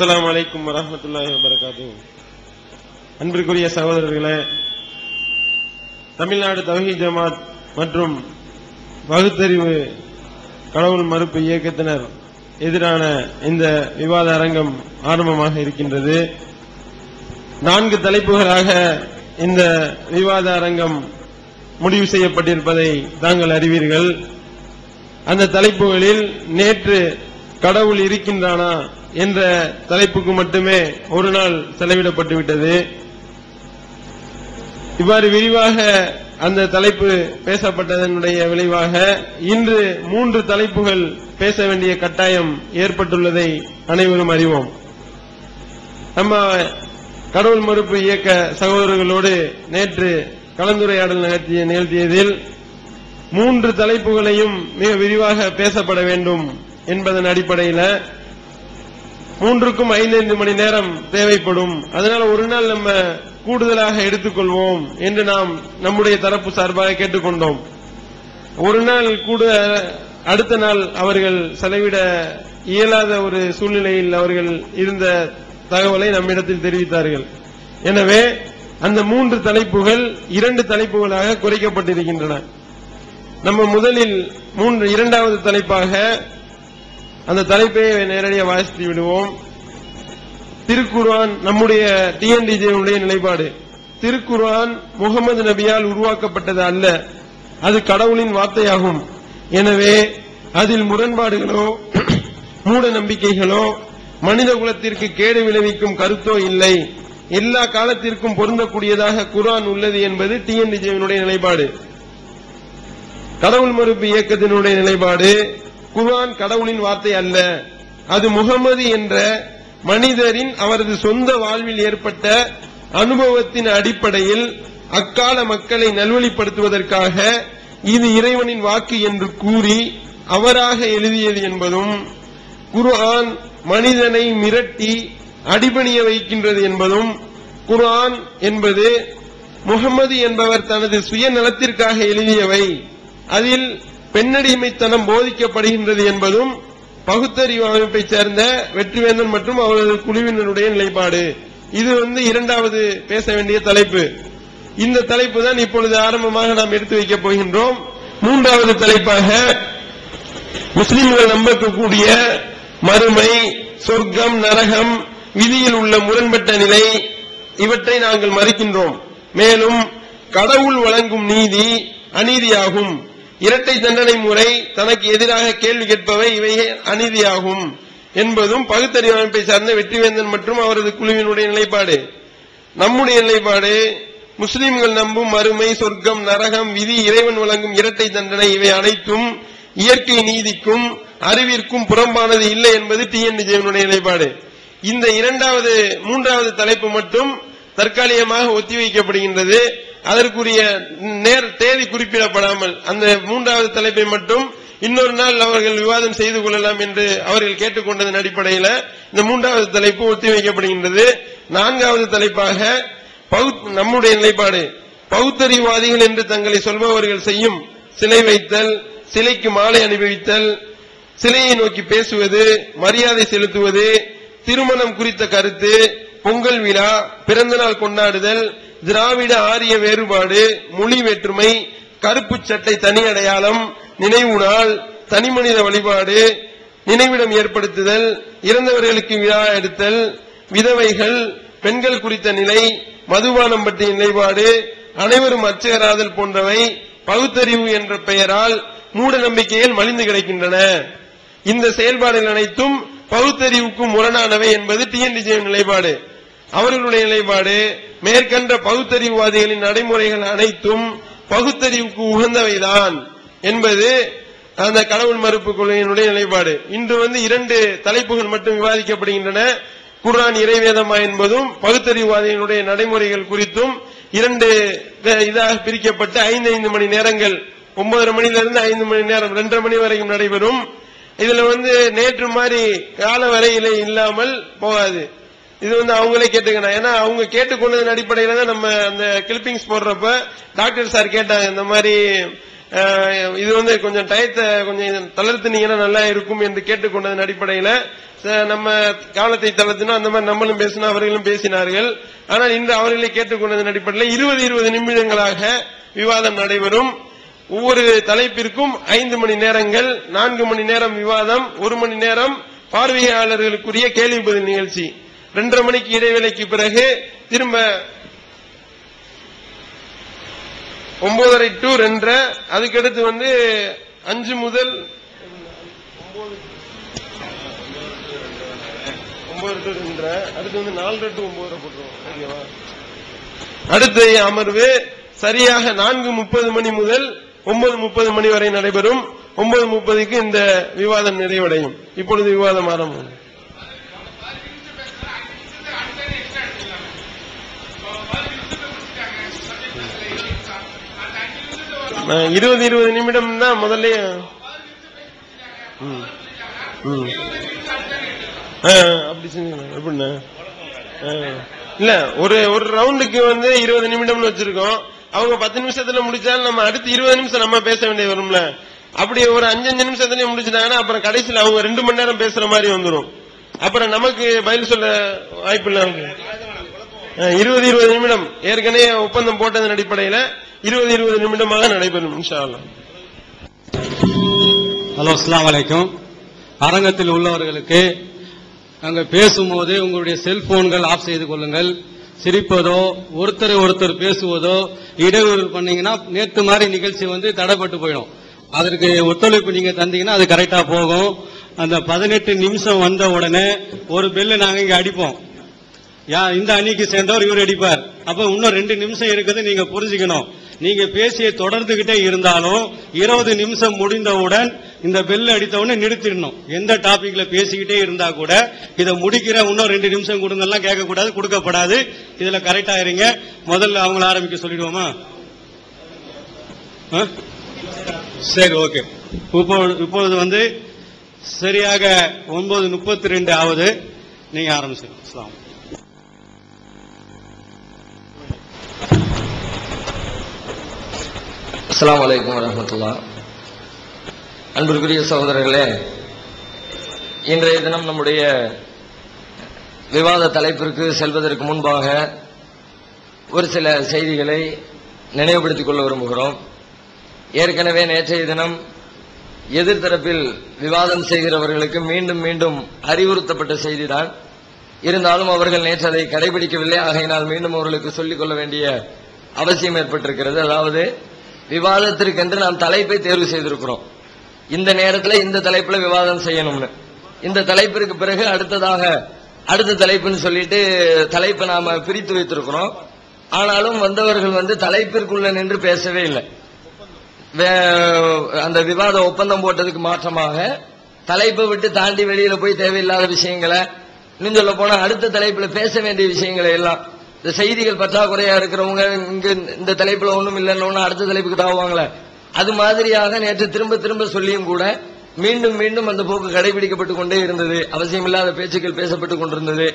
அஸ்லாம் வலைக்கும் வரஹ்மத்துல்லாஹி வரகாத்து அன்பிற்குரிய சகோதரர்களே தமிழ்நாடு தவஹி ஜமாத் மற்றும் பகுத்தறிவு கடவுள் மறுப்பு இயக்கத்தினர் எதிரான இந்த விவாத அரங்கம் ஆரம்பமாக இருக்கின்றது. நான்கு தலைப்புகளாக இந்த விவாத அரங்கம் முடிவு செய்யப்பட்டிருப்பதை தாங்கள் அறிவீர்கள். அந்த தலைப்புகளில் நேற்று கடவுள் இருக்கின்றானா என்ற தலைப்புக்கு மட்டுமே ஒரு நாள் செலவிடப்பட்டு விட்டது. இவ்வாறு விரிவாக அந்த தலைப்பு பேசப்பட்டதனுடைய விளைவாக இன்று மூன்று தலைப்புகள் பேச வேண்டிய கட்டாயம் ஏற்பட்டுள்ளதை அனைவரும் அறிவோம். நம்ம கடவுள் மறுப்பு இயக்க சகோதரர்களோடு நேற்று கலந்துரையாடல் நிகழ்த்திய நிகழ்த்தியதில் மூன்று தலைப்புகளையும் மிக விரிவாக பேசப்பட வேண்டும் என்பதன் அடிப்படையில் மூன்றுக்கும் ஐந்து மணி நேரம் தேவைப்படும். அதனால ஒரு நாள் நம்ம கூடுதலாக எடுத்துக்கொள்வோம் என்று நாம் நம்முடைய தரப்பு சார்பாக கேட்டுக்கொண்டோம். ஒரு நாள் கூட அடுத்த நாள் அவர்கள் செலவிட இயலாத ஒரு சூழ்நிலையில் அவர்கள் இருந்த தகவலை நம்மிடத்தில் தெரிவித்தார்கள். எனவே அந்த மூன்று தலைப்புகள் இரண்டு தலைப்புகளாக குறைக்கப்பட்டிருக்கின்றன. நம்ம முதலில் மூன்று இரண்டாவது தலைப்பாக அந்த தலைப்பை நேரடியாக வாசித்து விடுவோம். திருக்குர்ஆன் நம்முடைய டிஎன்டிஜேனுடைய நிலைப்பாடு. திருக்குர்ஆன் முகமது நபியால் உருவாக்கப்பட்டது அல்ல. அது கடவுளின் வார்த்தையாகும். எனவே அதில் முரண்பாடுகளோ மூட நம்பிக்கைகளோ மனித குலத்திற்கு கேடு விளைவிக்கும் கருத்தோ இல்லை. எல்லா காலத்திற்கும் பொருந்தக்கூடியதாக குர்ஆன் உள்ளது என்பது டிஎன்டிஜேவினுடைய நிலைப்பாடு. கடவுள் மறுப்பு இயக்கத்தினுடைய நிலைப்பாடு. குரான் கடவுளின் வார்த்தை அல்ல. அது முகமது என்ற மனிதரின் அவரது சொந்த வாழ்வில் ஏற்பட்ட அனுபவத்தின் அடிப்படையில் அக்கால மக்களை நல்வழிப்படுத்துவதற்காக இது இறைவனின் வாக்கு என்று கூறி அவராக எழுதியது என்பதும் குர்ஆன் மனிதனை மிரட்டி அடிபணிய வைக்கின்றது என்பதும் குர்ஆன் என்பது முகமது என்பவர் தனது சுயநலத்திற்காக எழுதியவை. அதில் பெண்ணடிமைத்தனம் போதிக்கப்படுகின்றது என்பதும் பகுத்தறிவு அமைப்பை சேர்ந்த வெற்றிவேந்தன் மற்றும் அவரது குழுவினருடைய நிலைப்பாடு. இது வந்து இரண்டாவது பேச வேண்டிய தலைப்பு. இந்த தலைப்பு தான் இப்பொழுது ஆரம்பமாக நாம் எடுத்து வைக்கப் போகின்றோம். மூன்றாவது தலைப்பாக முஸ்லிம்கள் நம்பக்கூடிய மறுமை சொர்க்கம் நரகம் விதியில் உள்ள முரண்பட்ட நிலை இவற்றை நாங்கள் மறுக்கின்றோம். மேலும் கடவுள் வழங்கும் நீதி அநீதியாகும். இரட்டை தண்டனை முறை தனக்கு எதிராக கேள்வி கேட்பவை இவை அநீதியாகும் என்பதும் பகுத்தறிவு அமைப்பை சார்ந்த வெற்றிவேந்தன் மற்றும் அவரது குழுவினுடைய நிலைப்பாடு. நம்முடைய நிலைப்பாடு முஸ்லிம்கள் நம்பும் மறுமை சொர்க்கம் நரகம் விதி இறைவன் வழங்கும் இரட்டை தண்டனை இவை அனைத்தும் இயற்கை நீதிக்கும் அறிவிற்கும் புறம்பானது இல்லை என்பது டிஎன்டிஜேவனுடைய நிலைப்பாடு. இந்த இரண்டாவது மூன்றாவது தலைப்பு மட்டும் தற்காலிகமாக ஒத்திவைக்கப்படுகின்றது. அதற்குரிய நேர் தேதி குறிப்பிடப்படாமல் அந்த மூன்றாவது தலைப்பை மட்டும் இன்னொரு நாள் அவர்கள் விவாதம் செய்து கொள்ளலாம் என்று அவர்கள் கேட்டுக்கொண்டதன் அடிப்படையில் இந்த மூன்றாவது தலைப்பு ஒத்திவைக்கப்படுகின்றது. நான்காவது தலைப்பாக பௌத்- நம்முடைய நிலைப்பாடு. பௌத்தறிவாதிகள் என்று தங்களை சொல்பவர்கள் செய்யும் சிலை வைத்தல் சிலைக்கு மாலை அனுபவித்தல் சிலையை நோக்கி பேசுவது மரியாதை செலுத்துவது திருமணம் குறித்த கருத்து பொங்கல் விழா பிறந்தநாள் கொண்டாடுதல் திராவிட ஆரிய வேறுபாடு மொழி வேற்றுமை கருப்பு சட்டை தனி அடையாளம் நினைவு நாள் தனிமனித வழிபாடு நினைவிடம் ஏற்படுத்துதல் இறந்தவர்களுக்கு விழா எடுத்தல் விதவைகள் பெண்கள் குறித்த நிலை மதுபானம் பற்றிய நிலைப்பாடு அனைவரும் அர்ச்சகராதல் போன்றவை பகுத்தறிவு என்ற பெயரால் மூட நம்பிக்கையில் மலிந்து கிடக்கின்றன. இந்த செயல்பாடுகள் அனைத்தும் பகுத்தறிவுக்கும் முரணானவை என்பது டிஎன்டிஜே நிலைப்பாடு. அவர்களுடைய நிலைப்பாடு மேற்கண்ட பகுத்தறிவுவாதிகளின் நடைமுறைகள் அனைத்தும் பகுத்தறிவுக்கு உகந்தவைதான் என்பது அந்த கடவுள் மறுப்பு கொள்கையினுடைய நிலைப்பாடு. இன்று வந்து இரண்டு தலைப்புகள் மட்டும் விவாதிக்கப்படுகின்றன. குரான் இறைவேதமா என்பதும் பகுத்தறிவுவாதிகளுடைய நடைமுறைகள் குறித்தும் இரண்டு இதாக பிரிக்கப்பட்டு ஐந்து ஐந்து மணி நேரங்கள் ஒன்பதரை மணியிலிருந்து ஐந்து மணி நேரம் ரெண்டரை மணி வரைக்கும் நடைபெறும். இதுல வந்து நேற்று மாதிரி கால வரையிலே இல்லாமல் போகாது. இது வந்து அவங்களே கேட்டுக்கணும். ஏன்னா அவங்க கேட்டுக்கொண்டதன் அடிப்படையில தான் நம்ம அந்த கிளிப்பிங்ஸ் போடுறப்ப டாக்டர் சார் கேட்டாங்க இந்த மாதிரி இது வந்து கொஞ்சம் டயத்தை கொஞ்சம் தளர்த்துனீங்கன்னா நல்லா இருக்கும் என்று கேட்டுக்கொண்டதன் அடிப்படையில நம்ம காலத்தை தளர்த்தினோம் அந்த மாதிரி நம்மளும் பேசினோம் அவர்களும் பேசினார்கள். ஆனால் இன்று அவர்களை கேட்டுக்கொண்டதன் அடிப்படையில் இருபது இருபது நிமிடங்களாக விவாதம் நடைபெறும். ஒவ்வொரு தலைப்பிற்கும் ஐந்து மணி நேரங்கள் நான்கு மணி நேரம் விவாதம் ஒரு மணி நேரம் பார்வையாளர்களுக்குரிய கேள்வி பதில் நிகழ்ச்சி. ரெண்டரை மணிக்கு இடைவேளைக்கு பிறகு திரும்ப ஒன்பதரை டு ரெண்டரை அதுக்கடுத்து வந்து அஞ்சு முதல் ஒன்பது டு ரெண்டரை அடுத்து வந்து நாலு டு ஒன்பதரை போட்டுருவோம் ஓகேவா? அடுத்த அமர்வு சரியாக நான்கு முப்பது மணி முதல் ஒன்பது முப்பது மணி வரை நடைபெறும். ஒன்பது முப்பதுக்கு இந்த விவாதம் நிறைவடையும். இப்பொழுது விவாதம் ஆரம்பம். இருபது இருபது நிமிடம் தான் முதல்ல ம். ம். அப்படி செஞ்சுங்க எப்படிண்ணா ஆ. இல்ல ஒரு ஒரு ரவுண்டுக்கு வந்து இருபது நிமிடம்னு வச்சிருக்கோம் அவங்க பத்து நிமிஷத்துல முடிச்சாலும் நம்ம அடுத்து இருபது நிமிஷம் நம்ம பேச வேண்டிய வரும்ல அப்படி ஒரு அஞ்சஞ்சு நிமிஷத்துலயே முடிச்சிட்டாங்கன்னா அப்புறம் கடைசியில் அவங்க ரெண்டு மணி நேரம் பேசுற மாதிரி வந்துடும் அப்புறம் நமக்கு பதில் சொல்ல வாய்ப்பு இல்ல இருபது இருபது நிமிடம் ஏற்கனவே ஒப்பந்தம் போட்டதன் அடிப்படையில இருபது இருபது நிமிடமாக நடைபெறும் இன்ஷா ஹலோ அஸ்லாம் வலைக்கும் அரங்கத்தில் உள்ளவர்களுக்கு நாங்கள் பேசும்போது உங்களுடைய செல்போன்கள் ஆஃப் செய்து கொள்ளுங்கள். சிரிப்பதோ ஒருத்தரை ஒருத்தர் பேசுவதோ இடையூறு பண்ணீங்கன்னா நேற்று மாதிரி நிகழ்ச்சி வந்து தடைப்பட்டு போயிடும். அதற்கு ஒத்துழைப்பு நீங்க தந்தீங்கன்னா அது கரெக்டா போகும். அந்த பதினெட்டு நிமிஷம் வந்த உடனே ஒரு பெல்லு நாங்க இங்க அடிப்போம். யா இந்த அணிக்கு சேர்ந்தவர் இவர் அடிப்பார். அப்ப இன்னும் ரெண்டு நிமிஷம் இருக்குது நீங்க புரிஞ்சுக்கணும். நீங்க பேசிய தொடர்ந்துகிட்டே இருந்தாலும் இருபது நிமிஷம் முடிந்தவுடன் இந்த பெல் அடித்தவுடனே நிறுத்திடணும். எந்த டாபிக்ல பேசிக்கிட்டே இருந்தா கூட இதை முடிக்கிற இன்னும் ரெண்டு நிமிஷம் கொடுங்கலாம் கேட்கக்கூடாது கொடுக்கப்படாது. இதுல கரெக்டா இருங்க. முதல்ல அவங்கள ஆரம்பிக்க சொல்லிடுவோமா? ஆ? சரி ஓகே இப்போ இப்பொழுது வந்து சரியாக ஒன்பது முப்பத்தி ரெண்டு ஆகுது நீங்க ஆரம்பிச்சிருங்க. அஸ்லாம் வலைக்கம் வரமத்துல்லா அன்பிற்குரிய சகோதரர்களே இன்றைய தினம் நம்முடைய விவாத தலைப்பிற்கு செல்வதற்கு முன்பாக ஒரு சில செய்திகளை நினைவுபடுத்திக் கொள்ள விரும்புகிறோம். ஏற்கனவே நேற்றைய தினம் எதிர்த்தரப்பில் விவாதம் செய்கிறவர்களுக்கு மீண்டும் மீண்டும் அறிவுறுத்தப்பட்ட செய்திதான். இருந்தாலும் அவர்கள் நேற்று அதை கடைபிடிக்கவில்லை. ஆகையினால் மீண்டும் அவர்களுக்கு சொல்லிக் கொள்ள வேண்டிய அவசியம் ஏற்பட்டிருக்கிறது. அதாவது விவாதத்திற்கென்று நாம் தலைப்பை தேர்வு செய்திருக்கிறோம். இந்த நேரத்தில் இந்த தலைப்புல விவாதம் செய்யணும்னு. இந்த தலைப்பிற்கு பிறகு அடுத்ததாக அடுத்த தலைப்புன்னு சொல்லிட்டு தலைப்பை நாம பிரித்து வைத்திருக்கிறோம். ஆனாலும் வந்தவர்கள் வந்து தலைப்பிற்குள்ள நின்று பேசவே இல்லை. வே- அந்த விவாத ஒப்பந்தம் போட்டதுக்கு மாற்றமாக தலைப்பை விட்டு தாண்டி வெளியில போய் தேவையில்லாத விஷயங்களை இன்னும் சொல்ல போனா அடுத்த தலைப்புல பேச வேண்டிய விஷயங்களை எல்லாம் இந்த செய்திகள் பற்றாக்குறையா இருக்கிறவங்க இங்க இந்த தலைப்புல ஒண்ணும் இல்லைன்னு அடுத்த தலைப்புக்கு தாவாங்களே அது மாதிரியாக நேற்று திரும்ப திரும்ப சொல்லியும் கூட மீண்டும் மீண்டும் அந்த போக்கு கடைபிடிக்கப்பட்டு கொண்டே இருந்தது. அவசியமில்லாத பேச்சுக்கள் பேசப்பட்டு கொண்டிருந்தது.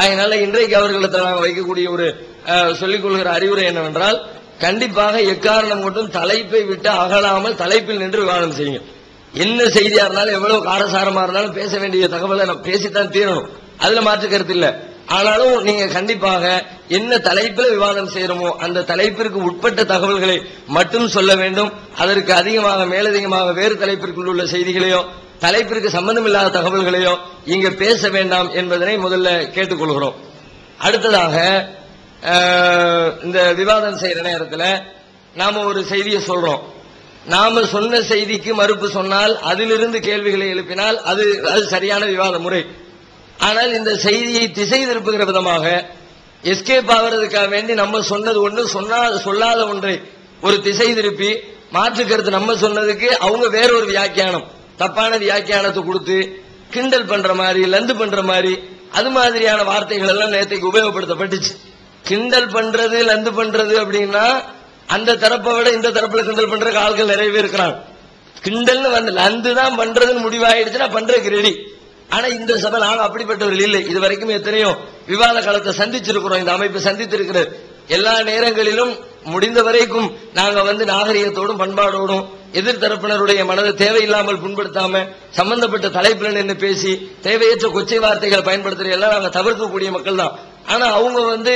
அதனால இன்றைக்கு அவர்களை நாங்கள் வைக்கக்கூடிய ஒரு சொல்லிக் கொள்கிற அறிவுரை என்னவென்றால் கண்டிப்பாக எக்காரணம் கொண்டும் தலைப்பை விட்டு அகலாமல் தலைப்பில் நின்று விவாதம் செய்யுங்க என்ன செய்தியா இருந்தாலும் எவ்வளவு காரசாரமா இருந்தாலும் பேச வேண்டிய தகவலை நம்ம பேசித்தான் தீரணும். அதுல மாற்று கருத்து இல்லை. ஆனாலும் நீங்க கண்டிப்பாக என்ன தலைப்பில் விவாதம் செய்யறோமோ அந்த தலைப்பிற்கு உட்பட்ட தகவல்களை மட்டும் சொல்ல வேண்டும். அதற்கு அதிகமாக மேலதிகமாக வேறு தலைப்பிற்குள் உள்ள செய்திகளையோ தலைப்பிற்கு சம்பந்தமில்லாத தகவல்களையோ இங்க பேச வேண்டாம் என்பதனை முதல்ல கேட்டுக்கொள்கிறோம். அடுத்ததாக இந்த விவாதம் செய்யற நேரத்தில் நாம ஒரு செய்தியை சொல்றோம். நாம சொன்ன செய்திக்கு மறுப்பு சொன்னால் அதிலிருந்து கேள்விகளை எழுப்பினால் அது அது சரியான விவாத முறை. ஆனால் இந்த செய்தியை திசை திருப்புகிற விதமாக எஸ்கேப் ஆகிறதுக்காக வேண்டி நம்ம சொன்னது ஒன்று சொன்னா சொல்லாத ஒன்றை. ஒரு திசை திருப்பி மாற்று கருத்து நம்ம சொன்னதுக்கு அவங்க வேற ஒரு வியாக்கியானம். தப்பான வியாக்கியானத்தை கொடுத்து கிண்டல் பண்ற மாதிரி லந்து பண்ற மாதிரி அது மாதிரியான வார்த்தைகள் எல்லாம் நேற்றுக்கு உபயோகப்படுத்தப்பட்டுச்சு. கிண்டல் பண்றது லந்து பண்றது அப்படின்னா அந்த தரப்பை விட இந்த தரப்புல கிண்டல் பண்றதுக்கு ஆள்கள் நிறைய பேர் இருக்கிறாங்க. கிண்டல்னு வந்து லந்து தான் பண்றதுன்னு முடிவாயிடுச்சுன்னா பண்றதுக்கு ரெடி ஆனா இந்த சபை நாங்க அப்படிப்பட்டவர்கள் இல்லை இது வரைக்கும் எத்தனையோ விவாத காலத்தை சந்திச்சிருக்கிறோம். இந்த அமைப்பு சந்தித்திருக்கிறது. எல்லா நேரங்களிலும் முடிந்த வரைக்கும் நாங்க வந்து நாகரிகத்தோடும் பண்பாடோடும் எதிர்த்தரப்பினருடைய மனதை தேவையில்லாமல் புண்படுத்தாம சம்பந்தப்பட்ட தலைப்புல நின்று பேசி தேவையற்ற கொச்சை வார்த்தைகளை பயன்படுத்துற எல்லாம் நாங்க தவிர்க்கக்கூடிய மக்கள் தான் ஆனா அவங்க வந்து